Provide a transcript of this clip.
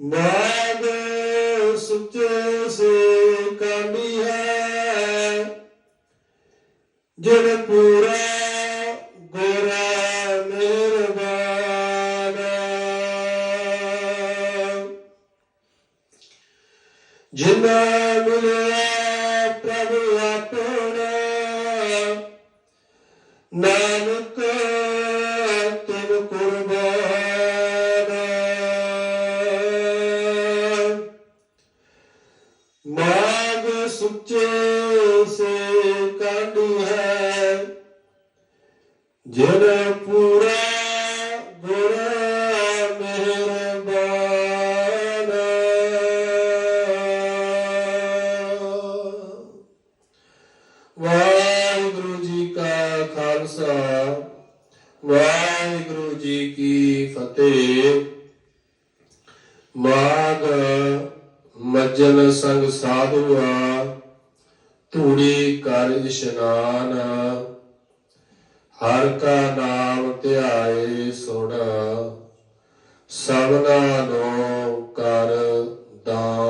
ਨਾਗ ਸੁਚੇ ਸੇ ਕਾਂਡੀ ਹੈ। ਜਿਨ ਪੂਰਾ ਗੋਰਾ ਮਿਹਰਬਾਨ ਜਿਨਾ ਮਿਲਿਆ ਮਾਗ ਸੁੱਚੇ ਸੇ ਕਾਢੀ ਹੈ। ਜਿਨ ਪੂਰਾ ਗੁਰ ਜੀ ਕਾ ਖਾਲਸਾ, ਵਾਹਿਗੁਰੂ ਜੀ ਕੀ ਫਤਿਹ। ਮਾਗ ਸੱਜਣ ਸੰਗ ਸਾਧੂਆ ਧੂੜੀ ਕਰ ਇਸ਼ਨਾਨ। ਹਰ ਕਾ ਨਾਮ ਧਿਆਏ ਸੁਣ, ਸਭਨਾ ਨੂੰ ਕਰ ਦਾਨ।